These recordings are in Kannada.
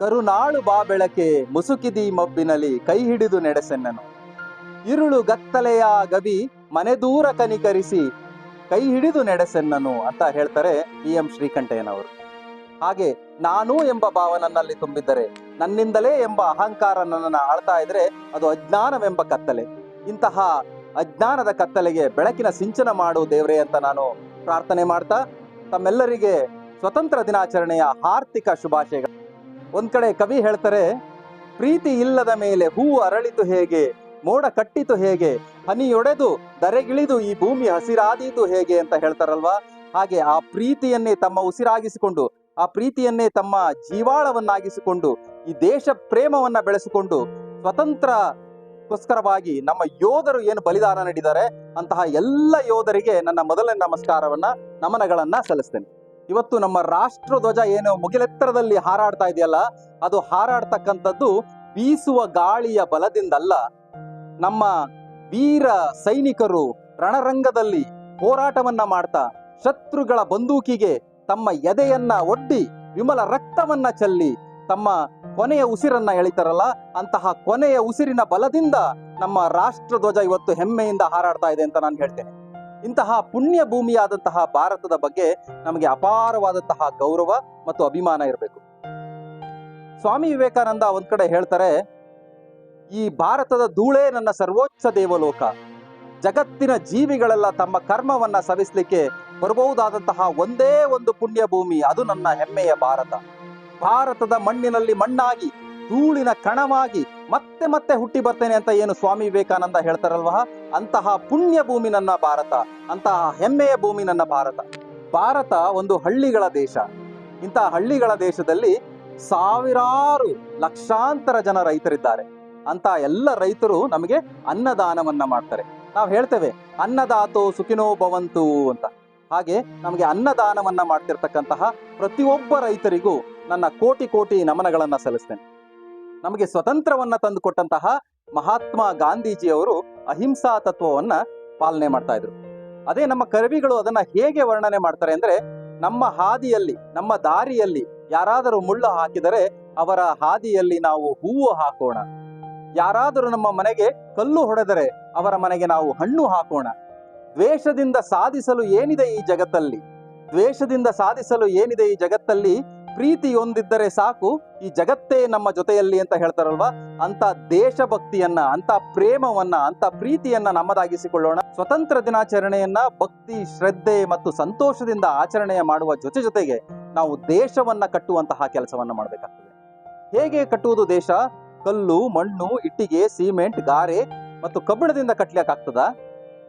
ಕರುನಾಳು ಬಾ ಬೆಳಕೆ ಮುಸುಕಿದಿ ಮಬ್ಬಿನಲ್ಲಿ ಕೈ ಹಿಡಿದು ನಡೆಸೆನ್ನನು. ಇರುಳು ಗತ್ತಲೆಯ ಗವಿ ಮನೆ ದೂರ ಕನಿಕರಿಸಿ ಕೈ ಹಿಡಿದು ನಡೆಸೆನ್ನನು ಅಂತ ಹೇಳ್ತಾರೆ ಬಿ ಎಂ ಶ್ರೀಕಂಠಯ್ಯನವರು. ಹಾಗೆ ನಾನು ಎಂಬ ಭಾವ ನನ್ನಲ್ಲಿ ತುಂಬಿದ್ದರೆ, ನನ್ನಿಂದಲೇ ಎಂಬ ಅಹಂಕಾರ ನನ್ನನ್ನು ಆಳ್ತಾ ಇದ್ರೆ ಅದು ಅಜ್ಞಾನವೆಂಬ ಕತ್ತಲೆ. ಇಂತಹ ಅಜ್ಞಾನದ ಕತ್ತಲೆಗೆ ಬೆಳಕಿನ ಸಿಂಚನ ಮಾಡು ದೇವರೇ ಅಂತ ನಾನು ಪ್ರಾರ್ಥನೆ ಮಾಡ್ತಾ ತಮ್ಮೆಲ್ಲರಿಗೆ ಸ್ವತಂತ್ರ ದಿನಾಚರಣೆಯ ಆರ್ಥಿಕ ಶುಭಾಶಯಗಳು ಒಂದ್ ಕಡೆ ಕವಿ ಹೇಳ್ತಾರೆ, ಪ್ರೀತಿ ಇಲ್ಲದ ಮೇಲೆ ಹೂ ಅರಳಿತು ಹೇಗೆ, ಮೋಡ ಕಟ್ಟಿತು ಹೇಗೆ ಹನಿಯೊಡೆದು ದರೆಗಿಳಿದು ಈ ಭೂಮಿ ಹಸಿರಾದೀತು ಹೇಗೆ ಅಂತ ಹೇಳ್ತಾರಲ್ವಾ? ಹಾಗೆ ಆ ಪ್ರೀತಿಯನ್ನೇ ತಮ್ಮ ಉಸಿರಾಗಿಸಿಕೊಂಡು, ಆ ಪ್ರೀತಿಯನ್ನೇ ತಮ್ಮ ಜೀವಾಳವನ್ನಾಗಿಸಿಕೊಂಡು, ಈ ದೇಶ ಪ್ರೇಮವನ್ನ ಬೆಳೆಸಿಕೊಂಡು ಸ್ವತಂತ್ರಕ್ಕೋಸ್ಕರವಾಗಿ ನಮ್ಮ ಯೋಧರು ಏನು ಬಲಿದಾನ ನೀಡಿದ್ದಾರೆ, ಅಂತಹ ಎಲ್ಲ ಯೋಧರಿಗೆ ನನ್ನ ಮೊದಲನೇ ನಮಸ್ಕಾರವನ್ನ, ನಮನಗಳನ್ನ ಸಲ್ಲಿಸ್ತೇನೆ. ಇವತ್ತು ನಮ್ಮ ರಾಷ್ಟ್ರ ಧ್ವಜ ಏನು ಮುಗಿಲೆತ್ತರದಲ್ಲಿ ಹಾರಾಡ್ತಾ ಇದೆಯಲ್ಲ, ಅದು ಹಾರಾಡ್ತಕ್ಕಂಥದ್ದು ಬೀಸುವ ಗಾಳಿಯ ಬಲದಿಂದಲ್ಲ. ನಮ್ಮ ವೀರ ಸೈನಿಕರು ರಣರಂಗದಲ್ಲಿ ಹೋರಾಟವನ್ನ ಮಾಡ್ತಾ, ಶತ್ರುಗಳ ಬಂದೂಕಿಗೆ ತಮ್ಮ ಎದೆಯನ್ನ ಒಡ್ಡಿ, ವಿಮಲ ರಕ್ತವನ್ನ ಚೆಲ್ಲಿ, ತಮ್ಮ ಕೊನೆಯ ಉಸಿರನ್ನ ಎಳಿತಾರಲ್ಲ, ಅಂತಹ ಕೊನೆಯ ಉಸಿರಿನ ಬಲದಿಂದ ನಮ್ಮ ರಾಷ್ಟ್ರ ಧ್ವಜ ಇವತ್ತು ಹೆಮ್ಮೆಯಿಂದ ಹಾರಾಡ್ತಾ ಇದೆ ಅಂತ ನಾನು ಹೇಳ್ತೇನೆ. ಇಂತಹ ಪುಣ್ಯ ಭೂಮಿಯಾದಂತಹ ಭಾರತದ ಬಗ್ಗೆ ನಮಗೆ ಅಪಾರವಾದಂತಹ ಗೌರವ ಮತ್ತು ಅಭಿಮಾನ ಇರಬೇಕು. ಸ್ವಾಮಿ ವಿವೇಕಾನಂದ ಒಂದ್ ಕಡೆ ಹೇಳ್ತಾರೆ, ಈ ಭಾರತದ ಧೂಳೇ ನನ್ನ ಸರ್ವೋಚ್ಚ ದೇವಲೋಕ. ಜಗತ್ತಿನ ಜೀವಿಗಳೆಲ್ಲ ತಮ್ಮ ಕರ್ಮವನ್ನ ಸವಿಸ್ಲಿಕ್ಕೆ ಬರಬಹುದಾದಂತಹ ಒಂದೇ ಒಂದು ಪುಣ್ಯ ಭೂಮಿ, ಅದು ನನ್ನ ಹೆಮ್ಮೆಯ ಭಾರತ. ಭಾರತದ ಮಣ್ಣಿನಲ್ಲಿ ಮಣ್ಣಾಗಿ, ಧೂಳಿನ ಕಣವಾಗಿ ಮತ್ತೆ ಮತ್ತೆ ಹುಟ್ಟಿ ಬರ್ತೇನೆ ಅಂತ ಏನು ಸ್ವಾಮಿ ವಿವೇಕಾನಂದ ಹೇಳ್ತಾರಲ್ವಾ? ಅಂತಹ ಪುಣ್ಯ ಭೂಮಿ ನನ್ನ ಭಾರತ, ಅಂತಹ ಹೆಮ್ಮೆಯ ಭೂಮಿ ನನ್ನ ಭಾರತ. ಭಾರತ ಒಂದು ಹಳ್ಳಿಗಳ ದೇಶ. ಇಂತಹ ಹಳ್ಳಿಗಳ ದೇಶದಲ್ಲಿ ಸಾವಿರಾರು ಲಕ್ಷಾಂತರ ಜನ ರೈತರಿದ್ದಾರೆ. ಅಂತ ಎಲ್ಲ ರೈತರು ನಮಗೆ ಅನ್ನದಾನವನ್ನ ಮಾಡ್ತಾರೆ. ನಾವು ಹೇಳ್ತೇವೆ, ಅನ್ನದಾತೋ ಸುಖಿನೋ ಭವಂತು ಅಂತ. ಹಾಗೆ ನಮಗೆ ಅನ್ನದಾನವನ್ನ ಮಾಡ್ತಿರ್ತಕ್ಕಂತಹ ಪ್ರತಿಯೊಬ್ಬ ರೈತರಿಗೂ ನನ್ನ ಕೋಟಿ ಕೋಟಿ ನಮನಗಳನ್ನ ಸಲ್ಲಿಸ್ತೇನೆ. ನಮಗೆ ಸ್ವತಂತ್ರವನ್ನ ತಂದುಕೊಟ್ಟಂತಹ ಮಹಾತ್ಮ ಗಾಂಧೀಜಿಯವರು ಅಹಿಂಸಾ ತತ್ವವನ್ನ ಪಾಲನೆ ಮಾಡ್ತಾ ಇದ್ರು. ಅದೇ ನಮ್ಮ ಕರ್ವಿಗಳು ಅದನ್ನ ಹೇಗೆ ವರ್ಣನೆ ಮಾಡ್ತಾರೆ ಅಂದ್ರೆ ನಮ್ಮ ಹಾದಿಯಲ್ಲಿ, ನಮ್ಮ ದಾರಿಯಲ್ಲಿ ಯಾರಾದರೂ ಮುಳ್ಳು ಹಾಕಿದರೆ ಅವರ ಹಾದಿಯಲ್ಲಿ ನಾವು ಹೂವು ಹಾಕೋಣ. ಯಾರಾದರೂ ನಮ್ಮ ಮನೆಗೆ ಕಲ್ಲು ಹೊಡೆದರೆ ಅವರ ಮನೆಗೆ ನಾವು ಹಣ್ಣು ಹಾಕೋಣ. ದ್ವೇಷದಿಂದ ಸಾಧಿಸಲು ಏನಿದೆ ಈ ಜಗತ್ತಲ್ಲಿ? ದ್ವೇಷದಿಂದ ಸಾಧಿಸಲು ಏನಿದೆ ಈ ಜಗತ್ತಲ್ಲಿ? ಪ್ರೀತಿಯೊಂದಿದ್ದರೆ ಸಾಕು, ಈ ಜಗತ್ತೇ ನಮ್ಮ ಜೊತೆಯಲ್ಲಿ ಅಂತ ಹೇಳ್ತಾರಲ್ವಾ? ಅಂತ ದೇಶಭಕ್ತಿಯನ್ನ ಅಂತ ಪ್ರೇಮವನ್ನ ಅಂತ ಪ್ರೀತಿಯನ್ನ ನಮ್ಮದಾಗಿಸಿಕೊಳ್ಳೋಣ. ಸ್ವತಂತ್ರ ದಿನಾಚರಣೆಯನ್ನ ಭಕ್ತಿ, ಶ್ರದ್ಧೆ ಮತ್ತು ಸಂತೋಷದಿಂದ ಆಚರಣೆಯ ಮಾಡುವ ಜೊತೆ ಜೊತೆಗೆ ನಾವು ದೇಶವನ್ನ ಕಟ್ಟುವಂತಹ ಕೆಲಸವನ್ನ ಮಾಡಬೇಕಾಗ್ತದೆ. ಹೇಗೆ ಕಟ್ಟುವುದು ದೇಶ? ಕಲ್ಲು, ಮಣ್ಣು, ಇಟ್ಟಿಗೆ, ಸಿಮೆಂಟ್, ಗಾರೆ ಮತ್ತು ಕಬ್ಬಿಣದಿಂದ ಕಟ್ಲಿಕ್ಕಾಗ್ತದ?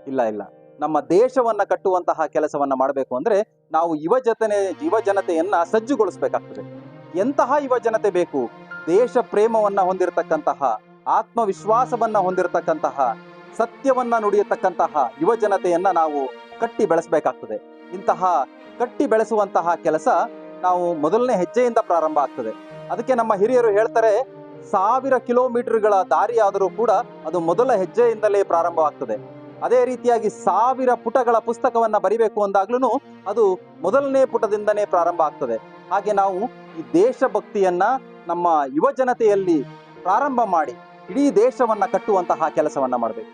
ಇಲ್ಲ ಇಲ್ಲ. ನಮ್ಮ ದೇಶವನ್ನ ಕಟ್ಟುವಂತಹ ಕೆಲಸವನ್ನ ಮಾಡಬೇಕು ಅಂದ್ರೆ ನಾವು ಯುವಜತನೆ ಯುವ ಜನತೆಯನ್ನ ಸಜ್ಜುಗೊಳಿಸಬೇಕಾಗ್ತದೆ. ಎಂತಹ ಯುವ ಜನತೆ ಬೇಕು? ದೇಶ ಪ್ರೇಮವನ್ನ ಹೊಂದಿರತಕ್ಕಂತಹ, ಆತ್ಮವಿಶ್ವಾಸವನ್ನ ಹೊಂದಿರತಕ್ಕಂತಹ, ಸತ್ಯವನ್ನ ನುಡಿಯತಕ್ಕಂತಹ ಯುವ ಜನತೆಯನ್ನ ನಾವು ಕಟ್ಟಿ ಬೆಳೆಸಬೇಕಾಗ್ತದೆ. ಇಂತಹ ಕಟ್ಟಿ ಬೆಳೆಸುವಂತಹ ಕೆಲಸ ನಾವು ಮೊದಲನೇ ಹೆಜ್ಜೆಯಿಂದ ಪ್ರಾರಂಭ ಆಗ್ತದೆ. ಅದಕ್ಕೆ ನಮ್ಮ ಹಿರಿಯರು ಹೇಳ್ತಾರೆ, ಸಾವಿರ ಕಿಲೋಮೀಟರ್ಗಳ ದಾರಿಯಾದರೂ ಕೂಡ ಅದು ಮೊದಲ ಹೆಜ್ಜೆಯಿಂದಲೇ ಪ್ರಾರಂಭವಾಗ್ತದೆ. ಅದೇ ರೀತಿಯಾಗಿ ಸಾವಿರ ಪುಟಗಳ ಪುಸ್ತಕವನ್ನ ಬರಿಬೇಕು ಅಂದಾಗ್ಲೂ ಅದು ಮೊದಲನೇ ಪುಟದಿಂದನೇ ಪ್ರಾರಂಭ ಆಗ್ತದೆ. ಹಾಗೆ ನಾವು ಈ ದೇಶಭಕ್ತಿಯನ್ನ ನಮ್ಮ ಯುವ ಜನತೆಯಲ್ಲಿ ಪ್ರಾರಂಭ ಮಾಡಿ ಇಡೀ ದೇಶವನ್ನ ಕಟ್ಟುವಂತಹ ಕೆಲಸವನ್ನ ಮಾಡಬೇಕು.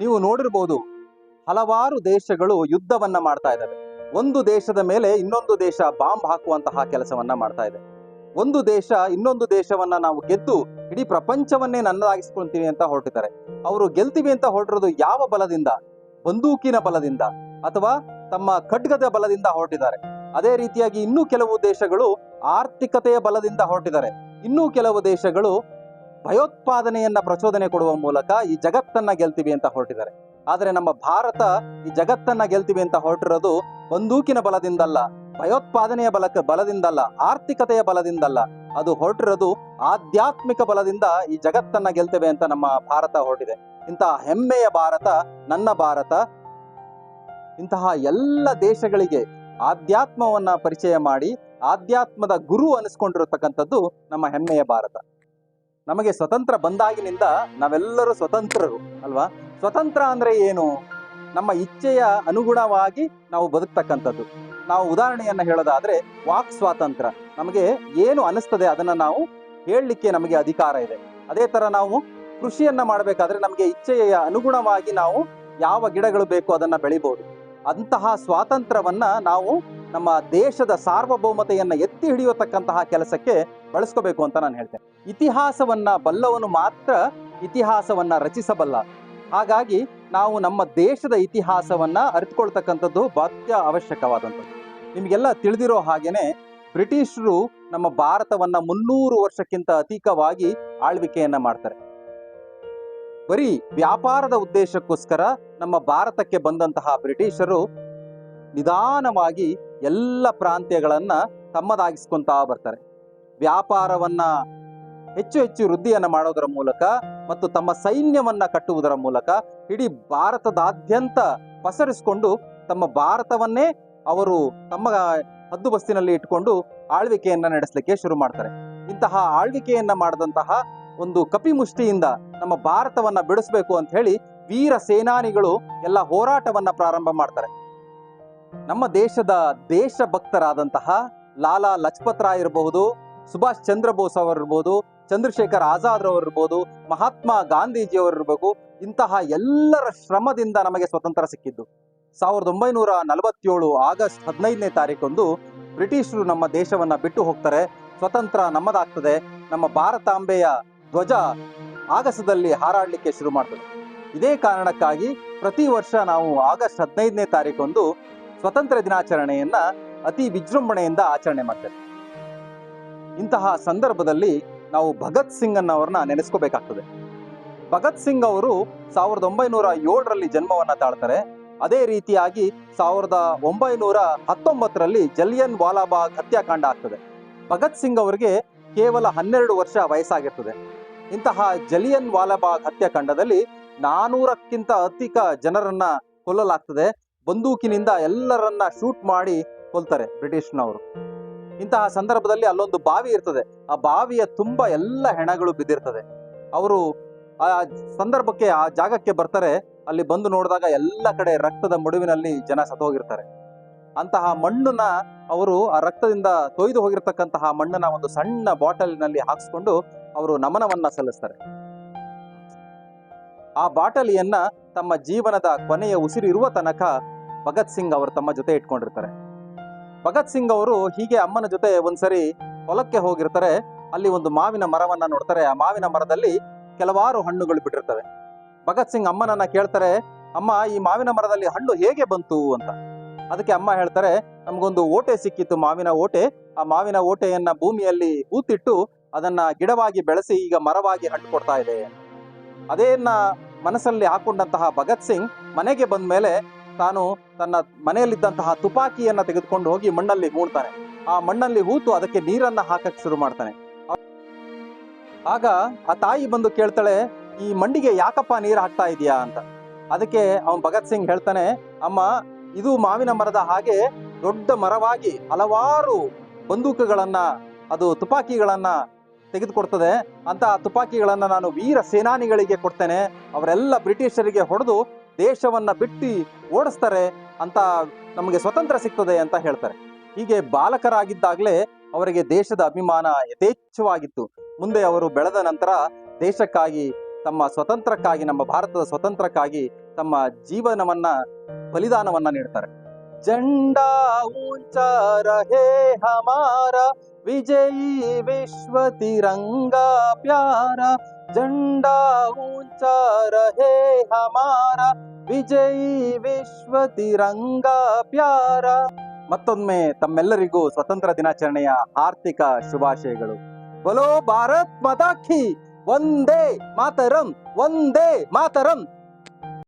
ನೀವು ನೋಡಿರ್ಬೋದು ಹಲವಾರು ದೇಶಗಳು ಯುದ್ಧವನ್ನ ಮಾಡ್ತಾ ಇದ್ದಾವೆ. ಒಂದು ದೇಶದ ಮೇಲೆ ಇನ್ನೊಂದು ದೇಶ ಬಾಂಬ್ ಹಾಕುವಂತಹ ಕೆಲಸವನ್ನ ಮಾಡ್ತಾ ಇದೆ. ಒಂದು ದೇಶ ಇನ್ನೊಂದು ದೇಶವನ್ನ ನಾವು ಗೆದ್ದು ಇಡೀ ಪ್ರಪಂಚವನ್ನೇ ನನ್ನದಾಗಿಸ್ಕೊಳ್ತೀನಿ ಅಂತ ಹೊರಟಿದ್ದಾರೆ. ಅವರು ಗೆಲ್ತೀವಿ ಅಂತ ಹೊರಟಿರೋದು ಯಾವ ಬಲದಿಂದ? ಬಂದೂಕಿನ ಬಲದಿಂದ ಅಥವಾ ತಮ್ಮ ಖಡ್ಗದ ಬಲದಿಂದ ಹೊರಟಿದ್ದಾರೆ. ಅದೇ ರೀತಿಯಾಗಿ ಇನ್ನೂ ಕೆಲವು ದೇಶಗಳು ಆರ್ಥಿಕತೆಯ ಬಲದಿಂದ ಹೊರಟಿದ್ದಾರೆ. ಇನ್ನೂ ಕೆಲವು ದೇಶಗಳು ಭಯೋತ್ಪಾದನೆಯನ್ನ ಪ್ರಚೋದನೆ ಕೊಡುವ ಮೂಲಕ ಈ ಜಗತ್ತನ್ನ ಗೆಲ್ತೀವಿ ಅಂತ ಹೊರಟಿದ್ದಾರೆ. ಆದರೆ ನಮ್ಮ ಭಾರತ ಈ ಜಗತ್ತನ್ನ ಗೆಲ್ತೀವಿ ಅಂತ ಹೊರಟಿರೋದು ಬಂದೂಕಿನ ಬಲದಿಂದಲ್ಲ. ಭಯೋತ್ಪಾದನೆಯ ಬಲಕ ಬಲದಿಂದಲ್ಲ, ಆರ್ಥಿಕತೆಯ ಬಲದಿಂದಲ್ಲ, ಅದು ಹೊರಟಿರೋದು ಆಧ್ಯಾತ್ಮಿಕ ಬಲದಿಂದ ಈ ಜಗತ್ತನ್ನ ಗೆಲ್ತೇವೆ ಅಂತ ನಮ್ಮ ಭಾರತ ಹೊರಟಿದೆ. ಇಂತಹ ಹೆಮ್ಮೆಯ ಭಾರತ, ನನ್ನ ಭಾರತ, ಇಂತಹ ಎಲ್ಲ ದೇಶಗಳಿಗೆ ಆಧ್ಯಾತ್ಮವನ್ನ ಪರಿಚಯ ಮಾಡಿ, ಆಧ್ಯಾತ್ಮದ ಗುರು ಅನಿಸ್ಕೊಂಡಿರತಕ್ಕಂಥದ್ದು ನಮ್ಮ ಹೆಮ್ಮೆಯ ಭಾರತ. ನಮಗೆ ಸ್ವತಂತ್ರ ಬಂದಾಗಿನಿಂದ ನಾವೆಲ್ಲರೂ ಸ್ವತಂತ್ರರು, ಅಲ್ವಾ? ಸ್ವತಂತ್ರ ಅಂದ್ರೆ ಏನು? ನಮ್ಮ ಇಚ್ಛೆಯ ಅನುಗುಣವಾಗಿ ನಾವು ಬದುಕ್ತಕ್ಕಂಥದ್ದು. ನಾವು ಉದಾಹರಣೆಯನ್ನ ಹೇಳೋದಾದ್ರೆ ವಾಕ್ ಸ್ವಾತಂತ್ರ್ಯ ನಮಗೆ ಏನು ಅನಿಸ್ತದೆ ಅದನ್ನ ನಾವು ಹೇಳಲಿಕ್ಕೆ ನಮಗೆ ಅಧಿಕಾರ ಇದೆ. ಅದೇ ತರ ನಾವು ಕೃಷಿಯನ್ನ ಮಾಡಬೇಕಾದ್ರೆ ನಮಗೆ ಇಚ್ಛೆಯ ಅನುಗುಣವಾಗಿ ನಾವು ಯಾವ ಗಿಡಗಳು ಬೇಕು ಅದನ್ನ ಬೆಳಿಬಹುದು ಅಂತಹ ಸ್ವಾತಂತ್ರ್ಯವನ್ನ ನಾವು ನಮ್ಮ ದೇಶದ ಸಾರ್ವಭೌಮತೆಯನ್ನ ಎತ್ತಿ ಹಿಡಿಯತಕ್ಕಂತಹ ಕೆಲಸಕ್ಕೆ ಬಳಸ್ಕೋಬೇಕು ಅಂತ ನಾನು ಹೇಳ್ತೇನೆ. ಇತಿಹಾಸವನ್ನ ಬಲ್ಲವನು ಮಾತ್ರ ಇತಿಹಾಸವನ್ನ ರಚಿಸಬಲ್ಲ. ಹಾಗಾಗಿ ನಾವು ನಮ್ಮ ದೇಶದ ಇತಿಹಾಸವನ್ನ ಅರಿತುಕೊಳ್ತಕ್ಕಂಥದ್ದು ಬಾತ್ಯ ಅವಶ್ಯಕವಾದಂಥದ್ದು. ನಿಮಗೆಲ್ಲ ತಿಳಿದಿರೋ ಹಾಗೇನೆ ಬ್ರಿಟಿಷರು ನಮ್ಮ ಭಾರತವನ್ನ ಮುನ್ನೂರು ವರ್ಷಕ್ಕಿಂತ ಅಧಿಕವಾಗಿ ಆಳ್ವಿಕೆಯನ್ನ ಮಾಡ್ತಾರೆ. ಬರೀ ವ್ಯಾಪಾರದ ಉದ್ದೇಶಕ್ಕೋಸ್ಕರ ನಮ್ಮ ಭಾರತಕ್ಕೆ ಬಂದಂತಹ ಬ್ರಿಟಿಷರು ನಿಧಾನವಾಗಿ ಎಲ್ಲ ಪ್ರಾಂತ್ಯಗಳನ್ನ ತಮ್ಮದಾಗಿಸ್ಕೊಂತಾ ಬರ್ತಾರೆ. ವ್ಯಾಪಾರವನ್ನ ಹೆಚ್ಚು ಹೆಚ್ಚು ವೃದ್ಧಿಯನ್ನ ಮಾಡೋದರ ಮೂಲಕ ಮತ್ತು ತಮ್ಮ ಸೈನ್ಯವನ್ನ ಕಟ್ಟುವುದರ ಮೂಲಕ ಇಡೀ ಭಾರತದಾದ್ಯಂತ ಪಸರಿಸಿಕೊಂಡು ತಮ್ಮ ಭಾರತವನ್ನೇ ಅವರು ತಮ್ಮ ಹದ್ದುಬಸ್ತಿನಲ್ಲಿ ಇಟ್ಕೊಂಡು ಆಳ್ವಿಕೆಯನ್ನ ನಡೆಸಲಿಕ್ಕೆ ಶುರು ಮಾಡ್ತಾರೆ. ಇಂತಹ ಆಳ್ವಿಕೆಯನ್ನ ಮಾಡಿದಂತಹ ಒಂದು ಕಪಿಮುಷ್ಟಿಯಿಂದ ನಮ್ಮ ಭಾರತವನ್ನ ಬಿಡಿಸಬೇಕು ಅಂತ ಹೇಳಿ ವೀರ ಸೇನಾನಿಗಳು ಎಲ್ಲ ಹೋರಾಟವನ್ನ ಪ್ರಾರಂಭ ಮಾಡ್ತಾರೆ. ನಮ್ಮ ದೇಶದ ದೇಶ ಭಕ್ತರಾದಂತಹ ಲಾಲಾ ಲಜಪತ್ ರಾಯ್ ಇರಬಹುದು ಸುಭಾಷ್ ಚಂದ್ರ ಬೋಸ್ ಅವರಿರ್ಬೋದು ಚಂದ್ರಶೇಖರ್ ಆಜಾದ್ ರವರಿರ್ಬೋದು ಮಹಾತ್ಮ ಗಾಂಧೀಜಿಯವರಿರ್ಬೇಕು ಇಂತಹ ಎಲ್ಲರ ಶ್ರಮದಿಂದ ನಮಗೆ ಸ್ವತಂತ್ರ ಸಿಕ್ಕಿದ್ದು. ಸಾವಿರದ ಒಂಬೈನೂರ ನಲವತ್ತೇಳು ಆಗಸ್ಟ್ ಹದಿನೈದನೇ ತಾರೀಕೊಂದು ಬ್ರಿಟಿಷರು ನಮ್ಮ ದೇಶವನ್ನ ಬಿಟ್ಟು ಹೋಗ್ತಾರೆ. ಸ್ವತಂತ್ರ ನಮ್ಮದಾಗ್ತದೆ. ನಮ್ಮ ಭಾರತಾಂಬೆಯ ಧ್ವಜ ಆಗಸದಲ್ಲಿ ಹಾರಾಡಲಿಕ್ಕೆ ಶುರು ಮಾಡ್ತದೆ. ಇದೇ ಕಾರಣಕ್ಕಾಗಿ ಪ್ರತಿ ವರ್ಷ ನಾವು ಆಗಸ್ಟ್ ಹದಿನೈದನೇ ತಾರೀಕೊಂದು ಸ್ವತಂತ್ರ ದಿನಾಚರಣೆಯನ್ನ ಅತಿ ವಿಜೃಂಭಣೆಯಿಂದ ಆಚರಣೆ ಮಾಡ್ತೇವೆ. ಇಂತಹ ಸಂದರ್ಭದಲ್ಲಿ ನಾವು ಭಗತ್ ಸಿಂಗ್ ಅನ್ನೋರನ್ನ ನೆನೆಸ್ಕೋಬೇಕಾಗ್ತದೆ. ಭಗತ್ ಸಿಂಗ್ ಅವರು ಸಾವಿರದ ಒಂಬೈನೂರ ಏಳರಲ್ಲಿ ಜನ್ಮವನ್ನ ತಾಳ್ತಾರೆ. ಅದೇ ರೀತಿಯಾಗಿ ಸಾವಿರದ ಒಂಬೈನೂರ ಹತ್ತೊಂಬತ್ತರಲ್ಲಿ ಜಲಿಯನ್ ವಾಲಾಬಾಗ್ ಹತ್ಯಾಕಾಂಡ ಆಗ್ತದೆ. ಭಗತ್ ಸಿಂಗ್ ಅವರಿಗೆ ಕೇವಲ ಹನ್ನೆರಡು ವರ್ಷ ವಯಸ್ಸಾಗಿರ್ತದೆ. ಇಂತಹ ಜಲಿಯನ್ ವಾಲಾಬಾಗ್ ಹತ್ಯಾಕಾಂಡದಲ್ಲಿ ನಾನೂರಕ್ಕಿಂತ ಅಧಿಕ ಜನರನ್ನ ಕೊಲ್ಲಲಾಗ್ತದೆ. ಬಂದೂಕಿನಿಂದ ಎಲ್ಲರನ್ನ ಶೂಟ್ ಮಾಡಿ ಕೊಲ್ತಾರೆ ಬ್ರಿಟಿಷ್ನವರು. ಇಂತಹ ಸಂದರ್ಭದಲ್ಲಿ ಅಲ್ಲೊಂದು ಬಾವಿ ಇರ್ತದೆ. ಆ ಬಾವಿಯ ತುಂಬ ಎಲ್ಲ ಹೆಣಗಳು ಬಿದ್ದಿರ್ತದೆ. ಅವರು ಆ ಸಂದರ್ಭಕ್ಕೆ, ಆ ಜಾಗಕ್ಕೆ ಬರ್ತಾರೆ. ಅಲ್ಲಿ ಬಂದು ನೋಡಿದಾಗ ಎಲ್ಲ ಕಡೆ ರಕ್ತದ ಮಡುವಿನಲ್ಲಿ ಜನ ಸತ್ತೋಗಿರ್ತಾರೆ. ಅಂತಹ ಮಣ್ಣನ್ನ ಅವರು ಆ ರಕ್ತದಿಂದ ತೊಯ್ದು ಹೋಗಿರ್ತಕ್ಕಂತಹ ಮಣ್ಣನ್ನ ಒಂದು ಸಣ್ಣ ಬಾಟಲಿನಲ್ಲಿ ಹಾಕಿಸ್ಕೊಂಡು ಅವರು ನಮನವನ್ನ ಸಲ್ಲಿಸ್ತಾರೆ. ಆ ಬಾಟಲಿಯನ್ನ ತಮ್ಮ ಜೀವನದ ಕೊನೆಯ ಉಸಿರಿರುವ ತನಕ ಭಗತ್ ಸಿಂಗ್ ಅವರು ತಮ್ಮ ಜೊತೆ ಇಟ್ಕೊಂಡಿರ್ತಾರೆ. ಭಗತ್ ಸಿಂಗ್ ಅವರು ಹೀಗೆ ಅಮ್ಮನ ಜೊತೆ ಒಂದ್ಸರಿ ಹೊಲಕ್ಕೆ ಹೋಗಿರ್ತಾರೆ. ಅಲ್ಲಿ ಒಂದು ಮಾವಿನ ಮರವನ್ನ ನೋಡ್ತಾರೆ. ಆ ಮಾವಿನ ಮರದಲ್ಲಿ ಕೆಲವಾರು ಹಣ್ಣುಗಳು ಬಿಟ್ಟಿರ್ತವೆ. ಭಗತ್ ಸಿಂಗ್ ಅಮ್ಮನನ್ನ ಕೇಳ್ತಾರೆ, ಅಮ್ಮ, ಈ ಮಾವಿನ ಮರದಲ್ಲಿ ಹಣ್ಣು ಹೇಗೆ ಬಂತು? ಅಂತ. ಅದಕ್ಕೆ ಅಮ್ಮ ಹೇಳ್ತಾರೆ, ನಮಗೊಂದು ಓಟೆ ಸಿಕ್ಕಿತ್ತು ಮಾವಿನ ಓಟೆ. ಆ ಮಾವಿನ ಓಟೆಯನ್ನ ಭೂಮಿಯಲ್ಲಿ ಹೂತಿಟ್ಟು ಅದನ್ನ ಗಿಡವಾಗಿ ಬೆಳೆಸಿ ಈಗ ಮರವಾಗಿ ಹಣ್ಣು ಕೊಡ್ತಾ ಇದೆ. ಅದೇನ್ನ ಮನಸ್ಸಲ್ಲಿ ಹಾಕೊಂಡಂತಹ ಭಗತ್ ಸಿಂಗ್ ಮನೆಗೆ ಬಂದ ಮೇಲೆ ತಾನು ತನ್ನ ಮನೆಯಲ್ಲಿದ್ದಂತಹ ತುಪಾಕಿಯನ್ನ ತೆಗೆದುಕೊಂಡು ಹೋಗಿ ಮಣ್ಣಲ್ಲಿ ಹೂಣ್ತಾನೆ. ಆ ಮಣ್ಣಲ್ಲಿ ಹೂತು ಅದಕ್ಕೆ ನೀರನ್ನ ಹಾಕಕ್ ಶುರು ಮಾಡ್ತಾನೆ. ಆಗ ಆ ತಾಯಿ ಬಂದು ಕೇಳ್ತಾಳೆ ಈ ಮಂಡಿಗೆ ಯಾಕಪ್ಪ ನೀರು ಹಾಕ್ತಾ ಇದೀಯಾ ಅಂತ. ಅದಕ್ಕೆ ಅವನ್ ಭಗತ್ ಸಿಂಗ್ ಹೇಳ್ತಾನೆ, ಅಮ್ಮ, ಇದು ಮಾವಿನ ಮರದ ಹಾಗೆ ದೊಡ್ಡ ಮರವಾಗಿ ಹಲವಾರು ಬಂದೂಕುಗಳನ್ನ, ಅದು ತುಪಾಕಿಗಳನ್ನ ತೆಗೆದುಕೊಡ್ತದೆ. ಅಂತ ತುಪಾಕಿಗಳನ್ನ ನಾನು ವೀರ ಸೇನಾನಿಗಳಿಗೆ ಕೊಡ್ತೇನೆ. ಅವರೆಲ್ಲ ಬ್ರಿಟಿಷರಿಗೆ ಹೊಡೆದು ದೇಶವನ್ನ ಬಿಟ್ಟು ಓಡಿಸ್ತಾರೆ ಅಂತ ನಮಗೆ ಸ್ವತಂತ್ರ ಸಿಗ್ತದೆ ಅಂತ ಹೇಳ್ತಾರೆ. ಹೀಗೆ ಬಾಲಕರಾಗಿದ್ದಾಗಲೇ ಅವರಿಗೆ ದೇಶದ ಅಭಿಮಾನ ಯಥೇಚ್ಛವಾಗಿತ್ತು. ಮುಂದೆ ಅವರು ಬೆಳೆದ ನಂತರ ದೇಶಕ್ಕಾಗಿ ತಮ್ಮ ಸ್ವತಂತ್ರಕ್ಕಾಗಿ, ನಮ್ಮ ಭಾರತದ ಸ್ವತಂತ್ರಕ್ಕಾಗಿ ತಮ್ಮ ಜೀವನವನ್ನ, ಬಲಿದಾನವನ್ನ ನೀಡ್ತಾರೆ. ಜಂಡಾ ಹೇ ಹಮಾರ, ವಿಜಯಿ ವಿಶ್ವ ತಿರಂಗ ಪ್ಯಾರ. ಜಂಡಾ ಹೇ ಹಮಾರ, ವಿಜಯಿ ವಿಶ್ವ ತಿರಂಗ ಪ್ಯಾರ. ಮತ್ತೊಮ್ಮೆ ತಮ್ಮೆಲ್ಲರಿಗೂ ಸ್ವತಂತ್ರ ದಿನಾಚರಣೆಯ ಆರ್ಥಿಕ ಶುಭಾಶಯಗಳು. ಬಲೋ ಭಾರತ್ ಮತಾಖಿ ಒಂದೇ ಮಾತರಂ ಒಂದೇ ಮಾತರಂ.